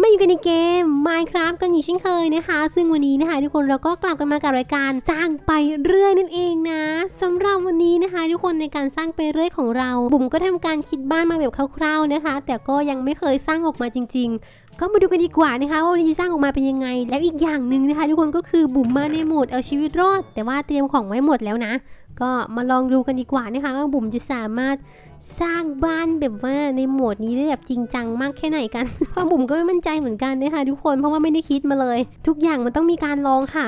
มาอยู่กันในเกม Minecraft กันอยู่เช่นเคยนะคะ ซึ่งวันนี้นะคะทุกคนเราก็กลับกันมากับรายการจ้างไปเรื่อยนั่นเองนะสำหรับวันนี้นะคะ ทุกคนในการสร้างไปเรื่อยของเรา บุ๋มก็ทำการคิดบ้านมาแบบคร่าวๆนะคะ แต่ก็ยังไม่เคยสร้างออกมาจริง ๆ ก็มาดูกันดีกว่านะคะว่าวันนี้จะสร้างออกมาเป็นยังไง แล้วอีกอย่างหนึ่งนะคะ ทุกคนก็คือบุ๋มมาในโหมดเอาชีวิตรอด แต่ว่าเตรียมของไว้หมดแล้วนะ ก็มาลองดูกันดีกว่านะคะว่าบุ๋มจะสามารถ สร้างบ้านแบบว่าในโหมดนี้ได้แบบจริงจังมากแค่ไหนกันพราะบุ๋มก็ไม่มั่นใจเหมือนกันนะคะทุกคนเพราะว่าไม่ได้คิดมาเลย ทุกอย่างมันต้องมีการลองค่ะ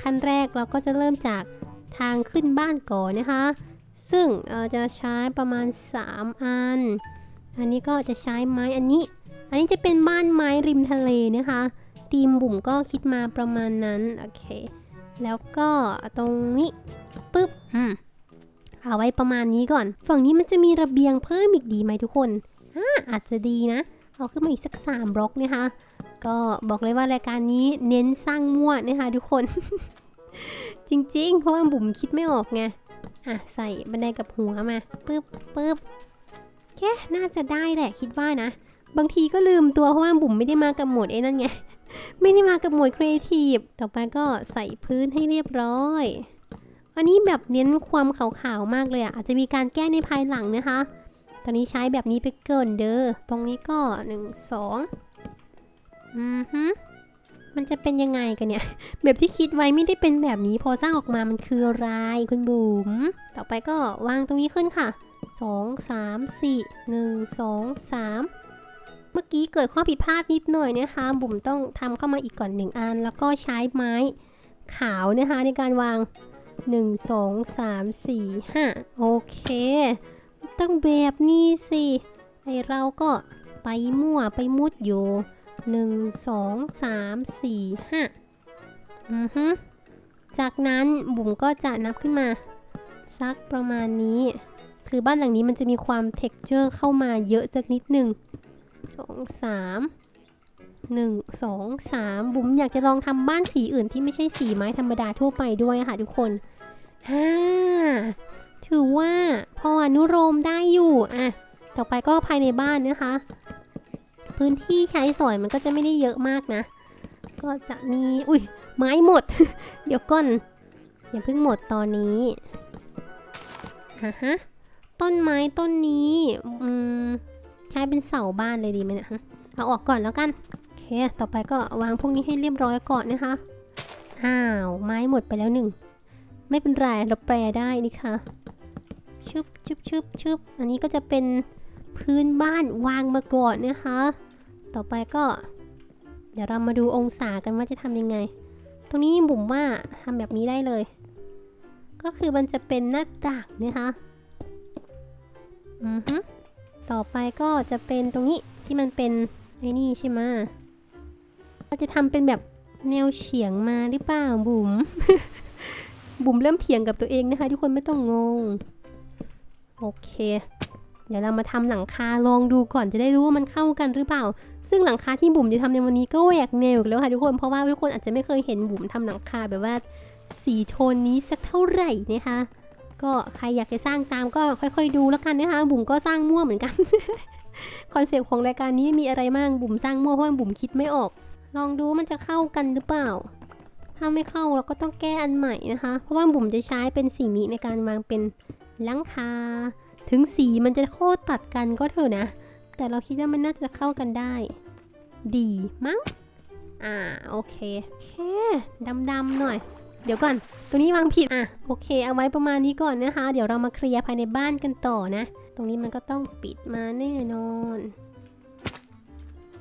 ขั้นแรกเราก็จะเริ่มจากทางขึ้นบ้านก่อนนะคะ ซึ่งเอ่อจะใช้ประมาณ 3 อัน อันนี้ก็จะใช้ไม้อันนี้ อันนี้จะเป็นบ้านไม้ริมทะเลนะคะทีมบุ๋มก็คิดมาประมาณนั้น โอเค แล้วก็ตรงนี้ปึ๊บ อืม เอาไว้ประมาณนี้ก่อน ฝั่งนี้มันจะมีระเบียงเพิ่มอีกดีไหมทุกคนอ่าอาจจะดีนะ เอาขึ้นมาอีกสักสามบล็อกนะคะ ก็บอกเลยว่ารายการนี้เน้นสร้างมั่วนะคะทุกคน จริงๆ เพราะว่าบุ๋มคิดไม่ออกไง อะใส่บันไดกับหัวมาปึ๊บปึ๊บแค่น่าจะได้แหละคิดว่านะ บางทีก็ลืมตัวเพราะว่าบุ๋มไม่ได้มากับโหมดไอ้นั่นไง ไม่ได้มากับโหมดครีเอทีฟ ต่อไปก็ใส่พื้นให้เรียบร้อย อันนี้แบบเน้นความขาวๆมากเลยอะอาจจะมีการแก้ในภายหลังนะคะ ตอนนี้ใช้แบบนี้ไปเกินเด้อ ตรงนี้ก็หนึ่งสองอือฮึมันจะเป็นยังไงกันเนี่ย แบบที่คิดไว้ไม่ได้เป็นแบบนี้ พอสร้างออกมามันคืออะไรคุณบุ๋ม ต่อไปก็วางตรงนี้ขึ้นค่ะสองสามสี่หนึ่งสองสามเมื่อกี้เกิดข้อผิดพลาดนิดหน่อยนะคะ บุ๋มต้องทำเข้ามาอีกก่อนหนึ่งอัน แล้วก็ใช้ไม้ขาวนะคะในการวาง 1 2 3 4 5 โอเค ต้องแบบนี้สิ ไอเราก็ไปมั่วไปมุดอยู่ 1 2 3 4 5 อือฮึจากนั้นบุ๋มก็จะนับขึ้นมา สักประมาณนี้ คือบ้านหลังนี้มันจะมีความเท็กเจอร์เข้ามาเยอะสักนิดหนึ่งสองสาม หนึ่งสองสามบุ๋มอยากจะลองทำบ้านสีอื่นที่ไม่ใช่สีไม้ธรรมดาทั่วไปด้วยค่ะทุกคนฮ่าถือว่าพออนุโลมได้อยู่อะต่อไปก็ภายในบ้านนะคะ พื้นที่ใช้สอยมันก็จะไม่ได้เยอะมากนะ ก็จะมีอุ้ยไม้หมด เดี๋ยวก่อนอย่าเพิ่งหมดตอนนี้อะฮะต้นไม้ต้นนี้อืมใช้เป็นเสาบ้านเลยดีไหมเนะฮะเอาออกก่อนแล้วกัน เค ต่อไปก็วางพวกนี้ให้เรียบร้อยก่อนนะคะ อ้าว ไม้หมดไปแล้วหนึ่ง ไม่เป็นไร เราแปลได้นี่ค่ะชึบชึบชึบชึบอันนี้ก็จะเป็นพื้นบ้านวางมาก่อนนะคะ ต่อไปก็ เดี๋ยวเรามาดูองศากันว่าจะทำยังไง ตรงนี้บุ๋มว่าทำแบบนี้ได้เลย ก็คือมันจะเป็นหน้าต่างนะคะ อือฮึต่อไปก็จะเป็นตรงนี้ที่มันเป็นไอ้นี่ใช่ไหม เราจะทำเป็นแบบแนวเฉียงมาหรือเปล่าบุ๋ม บุ๋มเริ่มเถียงกับตัวเองนะคะ ทุกคนไม่ต้องงง โอเค เดี๋ยวเรามาทำหลังคาลองดูก่อนจะได้รู้ว่ามันเข้ากันหรือเปล่า ซึ่งหลังคาที่บุ๋มจะทำในวันนี้ก็แหวกแนวอีกแล้วค่ะทุกคนเพราะว่าทุกคนอาจจะไม่เคยเห็นบุ๋มทำหลังคาแบบว่าสีโทนนี้สักเท่าไหร่นะคะ ก็ใครอยากจะสร้างตามก็ค่อย ๆ ดูแล้วกันนะคะ บุ๋มก็สร้างมั่วเหมือนกัน คอนเซปต์ของรายการนี้มีอะไรมากบุ๋มสร้างมั่วเพราะว่าบุ๋มคิดไม่ออก ลองดูมันจะเข้ากันหรือเปล่า ถ้าไม่เข้าเราก็ต้องแก้อันใหม่นะคะ เพราะว่าบุ๋มจะใช้เป็นสิ่งนี้ในการวางเป็นหลังคา ถึงสีมันจะโคตรตัดกันก็เถอะนะ แต่เราคิดว่ามันน่าจะเข้ากันได้ ดีมั้ง อ่าโอเคเคดำๆหน่อย เดี๋ยวก่อน ตัวนี้วางผิด อะโอเค เอาไว้ประมาณนี้ก่อนนะคะ เดี๋ยวเรามาเคลียร์ภายในบ้านกันต่อนะ ตรงนี้มันก็ต้องปิดมาแน่นอน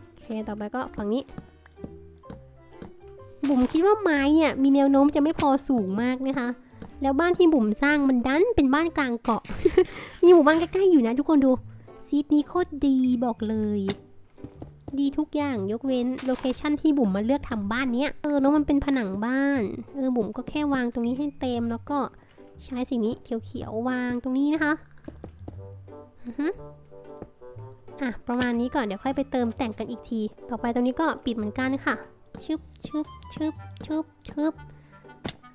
โอเค ต่อไปก็ฝั่งนี้ บุ๋มคิดว่าไม้เนี่ยมีแนวโน้มจะไม่พอสูงมากนะคะ แล้วบ้านที่บุ๋มสร้างมันดันเป็นบ้านกลางเกาะ มีหมู่บ้านใกล้ๆอยู่นะทุกคนดูซีดนี้โคตรดีบอกเลย ดีทุกอย่างยกเว้นโลเคชั่นที่บุ๋มมาเลือกทำบ้านเนี้ยเออแล้วมันเป็นผนังบ้านเออบุ๋มก็แค่วางตรงนี้ให้เต็มแล้วก็ใช้สิ่งนี้เขียวๆวางตรงนี้นะคะอือฮึอะประมาณนี้ก่อนเดี๋ยวค่อยไปเติมแต่งกันอีกที ต่อไปตรงนี้ก็ปิดเหมือนกันค่ะ ชึบชึบชึบชึบชึบ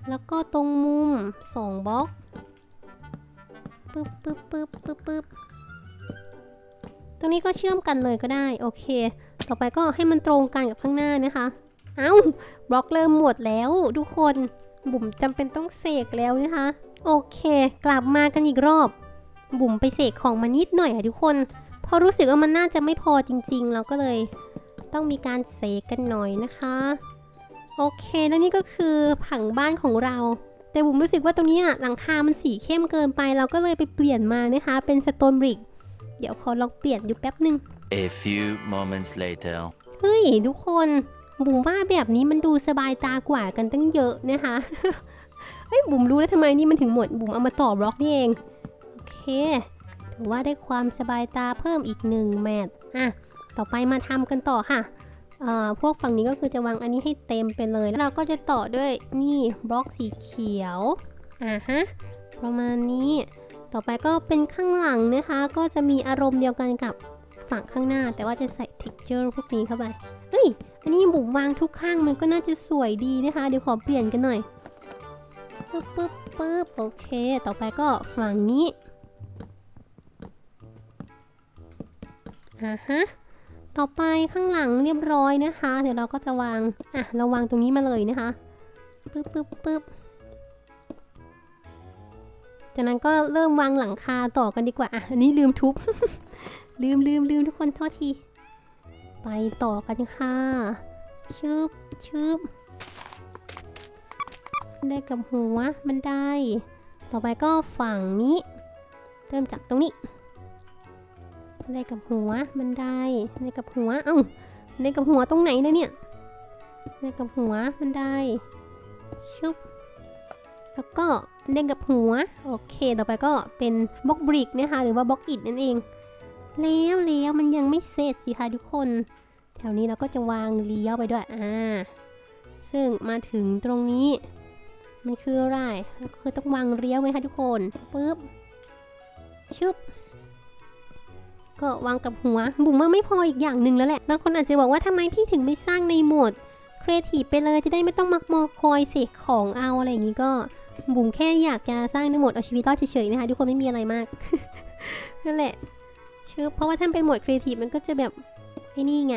แล้วก็ตรงมุมสองบล็อกปึ๊บปึ๊บปึ๊บปึ๊บปึ๊บตรงนี้ก็เชื่อมกันเลยก็ได้ โอเค ต่อไปก็ให้มันตรงกันกับข้างหน้านะคะ เอ้าบล็อกเริ่มหมดแล้วทุกคนบุ๋มจำเป็นต้องเสกแล้วนะคะ โอเค กลับมากันอีกรอบ บุ๋มไปเสกของมานิดหน่อยค่ะทุกคน พอรู้สึกว่ามันน่าจะไม่พอจริง ๆ เราก็เลย ต้องมีการเสกกันหน่อยนะคะ โอเค แล้วนี่ก็คือผังบ้านของเรา แต่บุ๋มรู้สึกว่าตรงนี้อะหลังคา มันสีเข้มเกินไป เราก็เลยไปเปลี่ยนมานะคะ เป็นสโตนบริก เดี๋ยวขอลองเปลี่ยนดูแป๊บหนึ่ง A few moments later. เฮ้ย ทุกคนบุ๋มว่าแบบนี้มันดูสบายตากว่ากันตั้งเยอะนะคะเฮ้ยบุ๋มรู้แล้วทำไมนี่มันถึงหมดบุ๋มเอามาต่อบล็อกนี่เอง โอเคถือว่าได้ความสบายตาเพิ่มอีกหนึ่งแมตช์อะ ต่อไปมาทำกันต่อค่ะพวกฝั่งนี้ก็คือจะวางอันนี้ให้เต็มไปเลย แล้วเราก็จะต่อด้วยนี่บล็อกสีเขียว อ่าฮะ ประมาณนี้ ต่อไปก็เป็นข้างหลังนะคะ ก็จะมีอารมณ์เดียวกันกับฝั่งข้างหน้า แต่ว่าจะใส่ texture พวกนี้เข้าไป เฮ้ย อันนี้บุ๋มวางทุกข้างมันก็น่าจะสวยดีนะคะ เดี๋ยวขอเปลี่ยนกันหน่อย ปึ๊บปึ๊บปึ๊บโอเค ต่อไปก็ฝั่งนี้ อ่าฮะ ต่อไปข้างหลังเรียบร้อยนะคะ เดี๋ยวเราก็จะวาง อะ เราวางตรงนี้มาเลยนะคะ ปึ๊บปึ๊บปึ๊บจากนั้นก็เริ่มวางหลังคาต่อกันดีกว่า อะ อันนี้ลืมทุบ ลืมลืมลืมทุกคนโทษที ไปต่อกันค่ะ ชึบชึบได้กับหัวมันได้ ต่อไปก็ฝั่งนี้ เริ่มจากตรงนี้ ได้กับหัวมันได้ได้กับหัว เอ้าได้กับหัวตรงไหนนะเนี่ยได้กับหัวมันได้ชึบแล้วก็เด้งกับหัว โอเค ต่อไปก็เป็นบล็อกบริกนะคะ หรือว่าบล็อกอิดนั่นเอง แล้วแล้วมันยังไม่เสร็จสิคะทุกคน แถวนี้เราก็จะวางเลี้ยวไปด้วย อ่า ซึ่งมาถึงตรงนี้ มันคืออะไรก็คือต้องวางเลี้ยวไว้ค่ะทุกคน ปึ๊บชึบ ก็วางกับหัว บุ๋มว่าไม่พออีกอย่างหนึ่งแล้วแหละ บางคนอาจจะบอกว่าทำไมพี่ถึงไม่สร้างในโหมดครีเอทีฟไปเลยจะได้ไม่ต้องมักมอคอยเสกของเอาอะไรอย่างนี้ก็บุ๋มแค่อยากจะสร้างในโหมดเอาชีวิตรอดเฉยๆนะคะทุกคนไม่มีอะไรมากนั่นแหละชื่อเพราะว่าถ้าเป็นโหมดครีเอทีฟมันก็จะแบบไอ้นี่ไง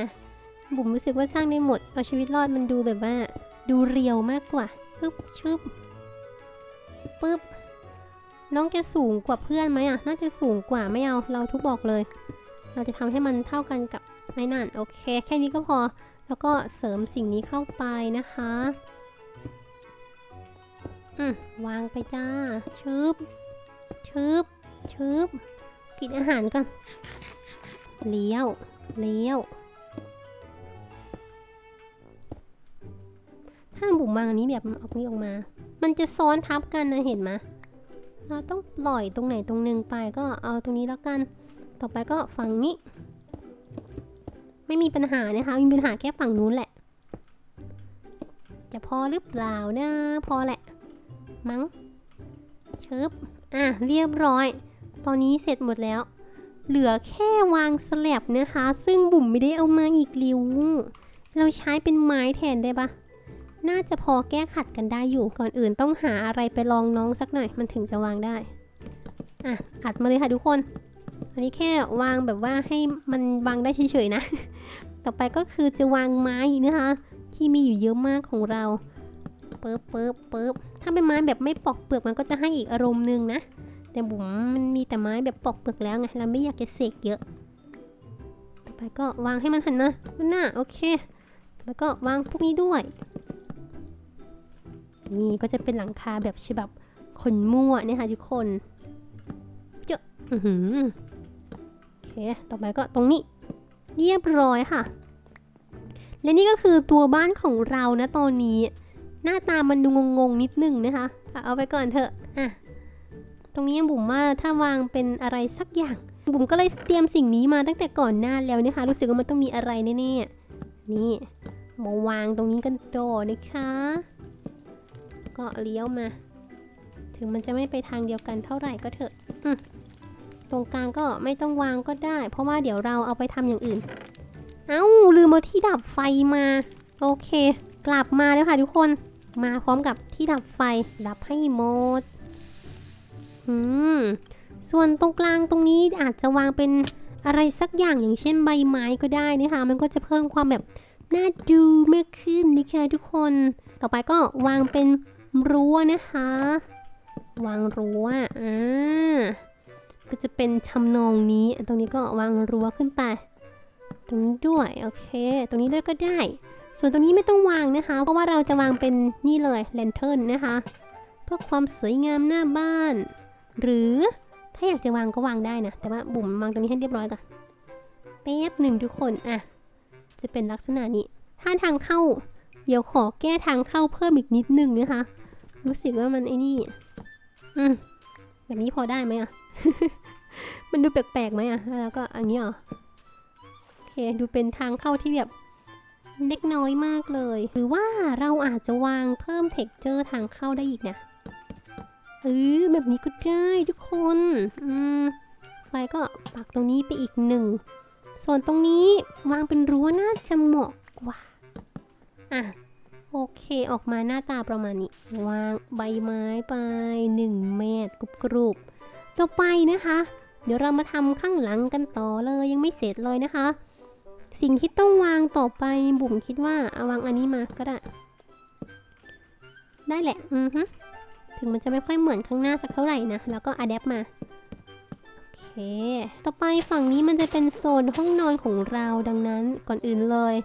บุ๋มรู้สึกว่าสร้างในโหมดเอาชีวิตรอดมันดูแบบว่า ดูเรียวมากกว่าปึ๊บชึบปึ๊บน้องจะสูงกว่าเพื่อนไหมอะ น่าจะสูงกว่าไม่เอา เราทุบบอกเลย เราจะทำให้มันเท่ากันกับไม้นั่นโอเค แค่นี้ก็พอ แล้วก็เสริมสิ่งนี้เข้าไปนะคะ อืมวางไปจ้า ชึบ ชึบ ชึบ กินอาหารก่อน เลี้ยว เลี้ยวถ้าบุ๋มวางอันนี้แบบเอานี้ออกมา มันจะซ้อนทับกันนะเห็นไหมเราต้องปล่อยตรงไหนตรงหนึ่งไปก็เอาตรงนี้แล้วกัน ต่อไปก็ฝั่งนี้ ไม่มีปัญหานะคะ มีปัญหาแค่ฝั่งนู้นแหละ จะพอหรือเปล่านะ พอแหละ มั้งชึบอะ เรียบร้อย ตอนนี้เสร็จหมดแล้ว เหลือแค่วางสลับนะคะ ซึ่งบุ๋มไม่ได้เอามาอีกริ้ว เราใช้เป็นไม้แทนได้ปะน่าจะพอแก้ขัดกันได้อยู่ ก่อนอื่นต้องหาอะไรไปลองน้องสักหน่อย มันถึงจะวางได้ อะ อัดมาเลยค่ะทุกคน อันนี้แค่วางแบบว่าให้มันวางได้เฉยๆนะ ต่อไปก็คือจะวางไม้นะคะ ที่มีอยู่เยอะมากของเราเปึ๊บปึ๊บปึ๊บถ้าเป็นไม้แบบไม่ปอกเปลือกมันก็จะให้อีกอารมณ์หนึงนะ แต่บุ๋มมันมีแต่ไม้แบบปอกเปลือกแล้วไง เราไม่อยากจะเสกเยอะ ต่อไปก็วางให้มันหันนะมันหน้าโอเค แล้วก็วางพวกนี้ด้วย นี่ก็จะเป็นหลังคาแบบฉบับคนมั่วเนี่ยค่ะทุกคนเจ้าอือหือโอ ต่อไปก็ตรงนี้ เรียบร้อยค่ะ และนี่ก็คือตัวบ้านของเรานะตอนนี้ หน้าตามันดูงงๆนิดนึงนะคะ เอาไปก่อนเถอะอะตรงนี้บุ๋มว่าถ้าวางเป็นอะไรสักอย่าง บุ๋มก็เลยเตรียมสิ่งนี้มาตั้งแต่ก่อนหน้าแล้วนะคะ รู้สึกว่ามันต้องมีอะไรแน่ๆนี่มาวางตรงนี้กันต่อนะคะ ก็เลี้ยวมา ถึงมันจะไม่ไปทางเดียวกันเท่าไหร่ก็เถอะอื รงกลางก็ไม่ต้องวางก็ได้ เพราะว่าเดี๋ยวเราเอาไปทำอย่างอื่น เอ้าลืมเอาที่ดับไฟมา โอเค กลับมาแล้วค่ะทุกคน มาพร้อมกับที่ดับไฟ ดับให้หมดอืมส่วนตรงกลางตรงนี้อาจจะวางเป็นอะไรสักอย่างอย่างเช่นใบไม้ก็ได้นะคะ มันก็จะเพิ่มความแบบน่าดูมากขึ้นนะคะทุกคน ต่อไปก็วางเป็นรั้วนะคะ วางรั้วอ่า ก็จะเป็นทำนองนี้ ตรงนี้ก็วางรั้วขึ้นไป ตรงนี้ด้วย โอเค ตรงนี้ด้วยก็ได้ ส่วนตรงนี้ไม่ต้องวางนะคะ เพราะว่าเราจะวางเป็นนี่เลยแลนเทิร์นนะคะ เพื่อความสวยงามหน้าบ้าน หรือถ้าอยากจะวางก็วางได้นะ แต่ว่าบุ๋มวางตรงนี้ให้เรียบร้อยก่อนแป๊บหนึ่งทุกคน อะ จะเป็นลักษณะนี้ ถ้าทางเข้า เดี๋ยวขอแก้ทางเข้าเพิ่มอีกนิดนึงนะคะ รู้สึกว่ามันไอ้นี่ อืม แบบนี้พอได้ไหมอะ มันดูแปลกๆไหมอะ แล้วก็อันนี้เหรอโอเค ดูเป็นทางเข้าที่แบบเล็กน้อยมากเลย หรือว่าเราอาจจะวางเพิ่มเท็กเจอร์ทางเข้าได้อีกนะเออแบบนี้ก็ได้ทุกคน อืม ไฟก็ปักตรงนี้ไปอีกหนึ่ง ส่วนตรงนี้วางเป็นรั้วน่าจะเหมาะกว่า อะ โอเคออกมาหน้าตาประมาณนี้ วางใบไม้ไปหนึ่งเมตรกรุบกรุบต่อไปนะคะ เดี๋ยวเรามาทำข้างหลังกันต่อเลยยังไม่เสร็จเลยนะคะ สิ่งที่ต้องวางต่อไปบุ๋มคิดว่าเอาวางอันนี้มาก็ได้ ได้แหละอือฮึถึงมันจะไม่ค่อยเหมือนข้างหน้าสักเท่าไหร่นะ แล้วก็อัดแอปมา โอเค ต่อไปฝั่งนี้มันจะเป็นโซนห้องนอนของเราดังนั้นก่อนอื่นเลย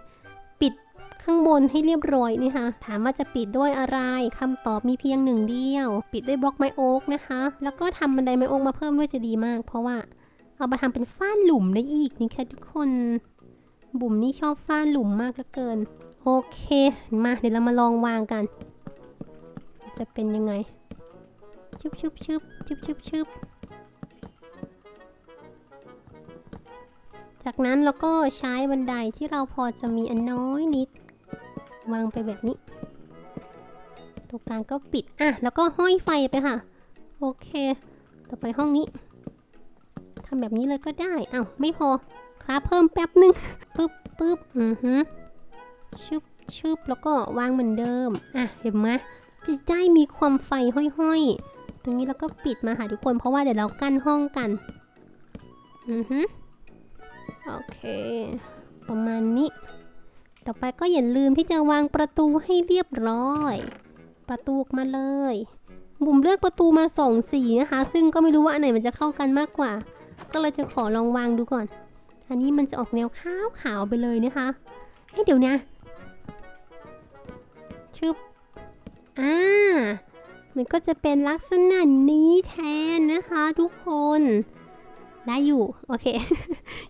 ข้างบนให้เรียบร้อยนี่ค่ะถามว่าจะปิดด้วยอะไรคำตอบมีเพียงหนึ่งเดียว ปิดด้วยบล็อกไม้โอ๊กนะคะ แล้วก็ทำบันไดไม้โอ๊กมาเพิ่มด้วยจะดีมาก เพราะว่าเอามาทำเป็นฝ้านหลุมได้อีกนี่ค่ะทุกคน บุ๋มนี่ชอบฝ้านหลุมมากเหลือเกิน โอเค มาเดี๋ยวเรามาลองวางกัน จะเป็นยังไงชึบชึบชึบชึบชึบชึบจากนั้นเราก็ใช้บันไดที่เราพอจะมีอันน้อยนิด วางไปแบบนี้ ตรงกลางก็ปิด อะ แล้วก็ห้อยไฟไปค่ะ โอเค ต่อไปห้องนี้ทำแบบนี้เลยก็ได้ อ้าว ไม่พอ ครับเพิ่มแป๊บหนึ่งปึ๊บปึ๊บอือฮึชึบชึบแล้วก็วางเหมือนเดิม อะ เห็นไหมจะได้มีความไฟห้อยๆ ตรงนี้เราก็ปิดมาค่ะทุกคน เพราะว่าเดี๋ยวเรากั้นห้องกัน อือฮึโอเค ประมาณนี้ ต่อไปก็อย่าลืมที่จะวางประตูให้เรียบร้อย ประตูออกมาเลย บุ๋มเลือกประตูมาสองสีนะคะ ซึ่งก็ไม่รู้ว่าอันไหนมันจะเข้ากันมากกว่า ก็เลยจะขอลองวางดูก่อน อันนี้มันจะออกแนวขาวขาวไปเลยนะคะเฮ้เดี๋ยวนะชึบอ่ามันก็จะเป็นลักษณะนี้แทนนะคะทุกคน ได้อยู่ โอเค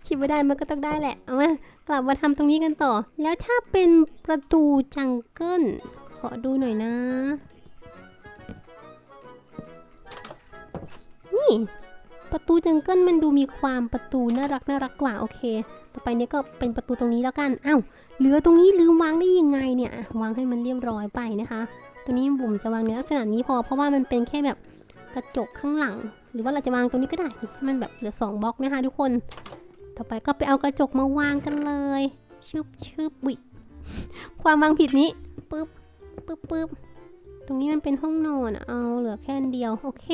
คิดว่าได้มันก็ต้องได้แหละ เอามา กลับมาทำตรงนี้กันต่อ แล้วถ้าเป็นประตูจังเกิลขอดูหน่อยนะ นี่ ประตูจังเกิลมันดูมีความประตูน่ารักน่ารักกว่าโอเค ต่อไปเนี้ยก็เป็นประตูตรงนี้แล้วกันอ้าวเหลือตรงนี้ลืมวางได้ยังไงเนี่ยวางให้มันเรียบร้อยไปนะคะ ตัวนี้บุ๋มจะวางในลักษณะนี้พอเพราะว่ามันเป็นแค่แบบกระจกข้างหลัง หรือว่าเราจะวางตรงนี้ก็ได้มันแบบเหลือสองบล็อกนะคะทุกคน ต่อไปก็ไปเอากระจกมาวางกันเลย ชึบชึบวิความวางผิดนี้ปึ๊บปึ๊บปึ๊บตรงนี้มันเป็นห้องนอนเอาเหลือแค่อันเดียวโอเค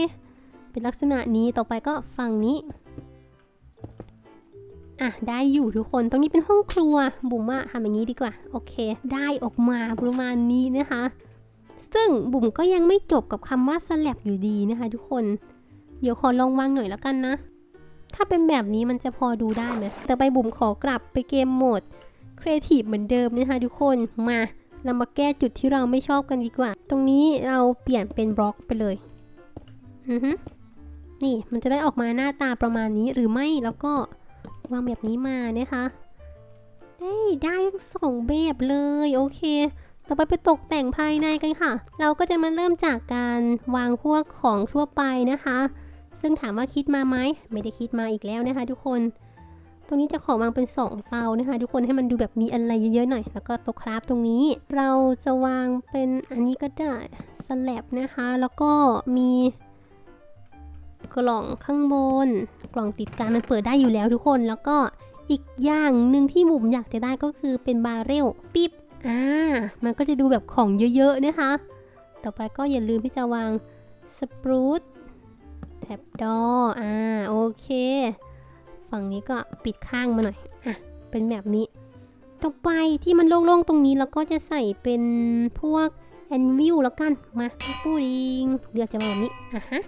เป็นลักษณะนี้ต่อไปก็ฝั่งนี้อะได้อยู่ทุกคนตรงนี้เป็นห้องครัวบุ๋มว่าทำอย่างนี้ดีกว่าโอเค ได้ออกมาประมาณนี้นะคะ ซึ่งบุ๋มก็ยังไม่จบกับคำว่าสลับอยู่ดีนะคะ ทุกคน เดี๋ยวขอลองวางหน่อยแล้วกันนะ ถ้าเป็นแบบนี้มันจะพอดูได้ไหมแต่ไปบุ๋มขอกลับไปเกมโหมดครีเอทีฟเหมือนเดิมนะคะทุกคนมาเรามาแก้จุดที่เราไม่ชอบกันดีกว่า ตรงนี้เราเปลี่ยนเป็นบล็อกไปเลยอือฮึนี่มันจะได้ออกมาหน้าตาประมาณนี้หรือไม่แล้วก็วางแบบนี้มานะคะเอ้ได้ทั้งสองแบบเลยโอเค ต่อไปไปตกแต่งภายในกันค่ะ เราก็จะมาเริ่มจากการวางพวกของทั่วไปนะคะ ซึ่งถามว่าคิดมาไหมไม่ได้คิดมาอีกแล้วนะคะ ทุกคน ตรงนี้จะขอวางเป็นสองเตานะคะ ทุกคนให้มันดูแบบมีอะไรเยอะๆหน่อย แล้วก็โต๊ะคราฟตรงนี้ เราจะวางเป็นอันนี้ก็ได้สแลบนะคะ แล้วก็มีกล่องข้างบน กล่องติดกันมันเปิดได้อยู่แล้วทุกคน แล้วก็อีกอย่างหนึ่งที่บุ๋มอยากจะได้ก็คือเป็นบาร์เรลปิ๊บอ่ามันก็จะดูแบบของเยอะๆนะคะ ต่อไปก็อย่าลืมที่จะวางสปรูต แท็บดออ่า โอเค ฝั่งนี้ก็ปิดข้างมาหน่อย อะ เป็นแบบนี้ ต่อไปที่มันโล่งๆตรงนี้เราก็จะใส่เป็นพวกแอนวิลแล้วกัน มาปูดิงเลือกจะมาแบบนี้ อะฮะ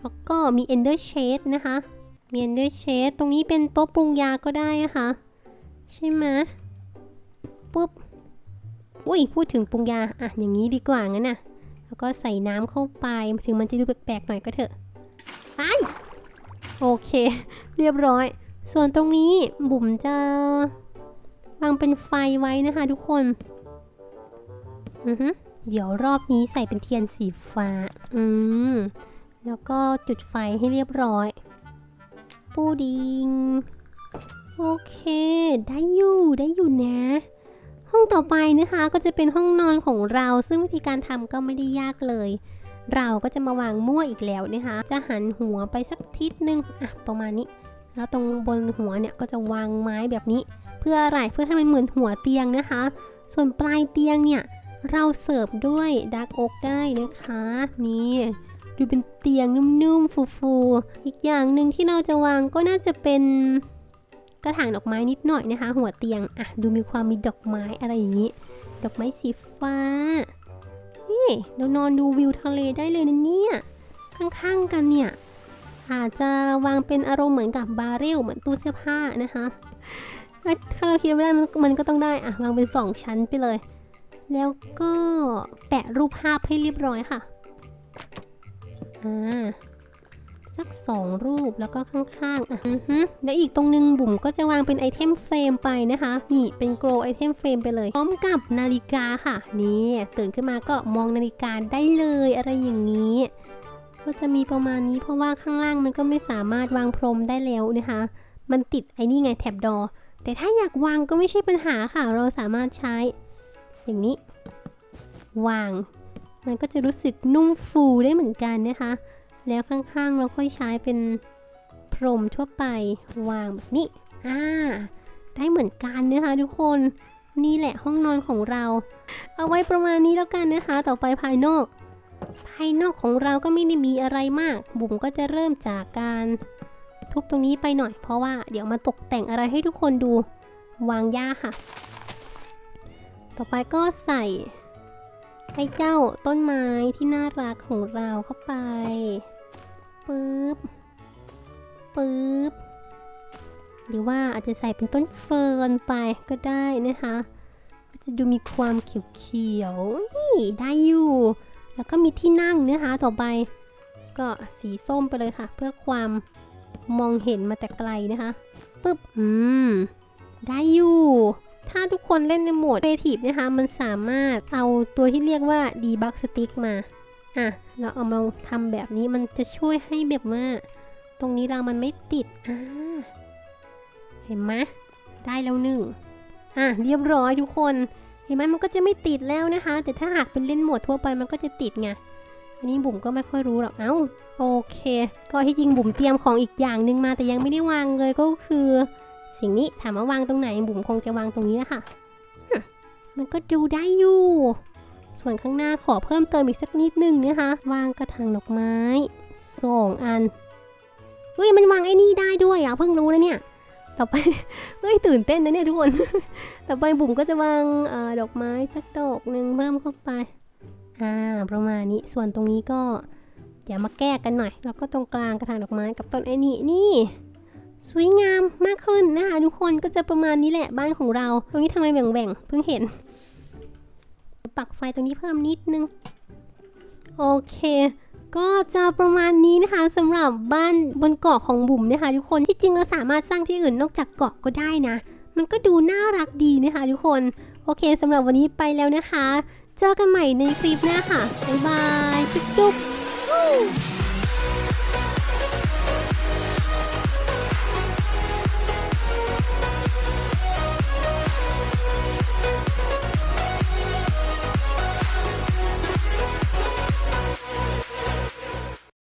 แล้วก็มี Ender Shade นะคะ มี Ender Shade ตรงนี้เป็นโต๊ะปรุงยาก็ได้นะคะ ใช่ไหมปุ๊บ อุ้ย พูดถึงปรุงยา อะ อย่างนี้ดีกว่างั้นน่ะ แล้วก็ใส่น้ำเข้าไป ถึงมันจะดูแปลกๆหน่อยก็เถอะ โอเค เรียบร้อย ส่วนตรงนี้บุ๋มจะวางเป็นไฟไว้นะคะทุกคน อือฮึเดี๋ยวรอบนี้ใส่เป็นเทียนสีฟ้า อืม แล้วก็จุดไฟให้เรียบร้อย ปูดิง โอเค ได้อยู่ ได้อยู่นะ ห้องต่อไปนะคะก็จะเป็นห้องนอนของเรา ซึ่งวิธีการทำก็ไม่ได้ยากเลย เราก็จะมาวางมั่วอีกแล้วนะคะ จะหันหัวไปสักทิศหนึ่งอะประมาณนี้ แล้วตรงบนหัวเนี่ยก็จะวางไม้แบบนี้ เพื่ออะไรเพื่อให้มันเหมือนหัวเตียงนะคะ ส่วนปลายเตียงเนี่ยเราเสิร์ฟด้วยดาร์กอกได้นะคะนี่ดูเป็นเตียงนุ่มๆฟูๆอีกอย่างหนึ่งที่เราจะวางก็น่าจะเป็นกระถางดอกไม้นิดหน่อยนะคะ หัวเตียงอะดูมีความมีดอกไม้อะไรอย่างนี้ ดอกไม้สีฟ้า นี่เรานอนดูวิวทะเลได้เลยนะเนี่ย ข้างๆกันเนี่ย อาจจะวางเป็นอารมณ์เหมือนกับบาร์เรลเหมือนตู้เสื้อผ้านะคะถ้าเราคิดไม่ได้มันมันก็ต้องได้อะวางเป็นสองชั้นไปเลย แล้วก็แปะรูปภาพให้เรียบร้อยค่ะอ่า สักสองรูปแล้วก็ข้างๆอะแล้วอีกตรงนึงบุ๋มก็จะวางเป็นไอเทมเฟรมไปนะคะ นี่เป็นโกลไอเทมเฟรมไปเลย พร้อมกับนาฬิกาค่ะ นี่ตื่นขึ้นมาก็มองนาฬิกาได้เลยอะไรอย่างนี้ ก็จะมีประมาณนี้เพราะว่าข้างล่างมันก็ไม่สามารถวางพรมได้แล้วนะคะ มันติดไอ้นี่ไงแท็บดอ แต่ถ้าอยากวางก็ไม่ใช่ปัญหาค่ะ เราสามารถใช้ สิ่งนี้ วาง มันก็จะรู้สึกนุ่มฟูได้เหมือนกันนะคะ แล้วข้างๆเราค่อยใช้เป็นพรมทั่วไปวางแบบนี้ อ่า ได้เหมือนกันนะคะทุกคน นี่แหละห้องนอนของเรา เอาไว้ประมาณนี้แล้วกันนะคะ ต่อไปภายนอก ภายนอกของเราก็ไม่ได้มีอะไรมาก บุ๋มก็จะเริ่มจากการทุบตรงนี้ไปหน่อย เพราะว่าเดี๋ยวมาตกแต่งอะไรให้ทุกคนดู วางหญ้าค่ะ ต่อไปก็ใส่ไอ้เจ้าต้นไม้ที่น่ารักของเราเข้าไป ปึ๊บปึ๊บหรือว่าอาจจะใส่เป็นต้นเฟิร์นไปก็ได้นะคะก็จะดูมีความเขียวๆได้อยู่ แล้วก็มีที่นั่งเนะคะต่อไป ก็สีส้มไปเลยค่ะ เพื่อความมองเห็นมาแต่ไกลนะคะปึ๊บอืมได้อยู่ ถ้าทุกคนเล่นในโหมด Creative นะคะ มันสามารถเอาตัวที่เรียกว่า Debug Stick มา อะเราเอามาทำแบบนี้มันจะช่วยให้แบบว่า ตรงนี้เรามันไม่ติดอ่าเห็นไหมได้แล้วหนึ่งอะเรียบร้อยทุกคน เห็นไหมมันก็จะไม่ติดแล้วนะคะ แต่ถ้าหากเป็นเล่นโหมดทั่วไปมันก็จะติดไงอันนี้บุ๋มก็ไม่ค่อยรู้หรอกเอ้าโอเค ก็ที่จริงบุ๋มเตรียมของอีกอย่างหนึ่งมาแต่ยังไม่ได้วางเลยก็คือ สิ่งนี้ถามว่าวางตรงไหนบุ๋มคงจะวางตรงนี้นะคะฮึ่มมันก็ดูได้อยู่ ส่วนข้างหน้าขอเพิ่มเติมอีกสักนิดนึงนะคะ วางกระถางดอกไม้สองอันเฮ้ยมันวางไอ้นี่ได้ด้วยอะเพิ่งรู้นะเนี่ย ต่อไปเฮ้ยตื่นเต้นนะเนี่ยทุกคน ต่อไปบุ๋มก็จะวางอดอกไม้สักดอกหนึ่งเพิ่มเข้าไป อ่าประมาณนี้ ส่วนตรงนี้ก็เดี๋ยวมาแก้กันหน่อย แล้วก็ตรงกลางกระถางดอกไม้กับต้นไอ้นี่นี่สวยงามมากขึ้นนะคะทุกคนก็จะประมาณนี้แหละบ้านของเรา ตรงนี้ทำไมแหว่งๆเพิ่งเห็น ปักไฟตรงนี้เพิ่มนิดนึง โอเคก็จะประมาณนี้นะคะสำหรับบ้านบนเกาะของบุ๋มนะคะทุกคนที่จริงเราสามารถสร้างที่อื่นนอกจากเกาะก็ได้นะ มันก็ดูน่ารักดีนะคะทุกคน โอเคสำหรับวันนี้ไปแล้วนะคะ เจอกันใหม่ในคลิปหน้าค่ะ บ๊ายบาย จุ๊บ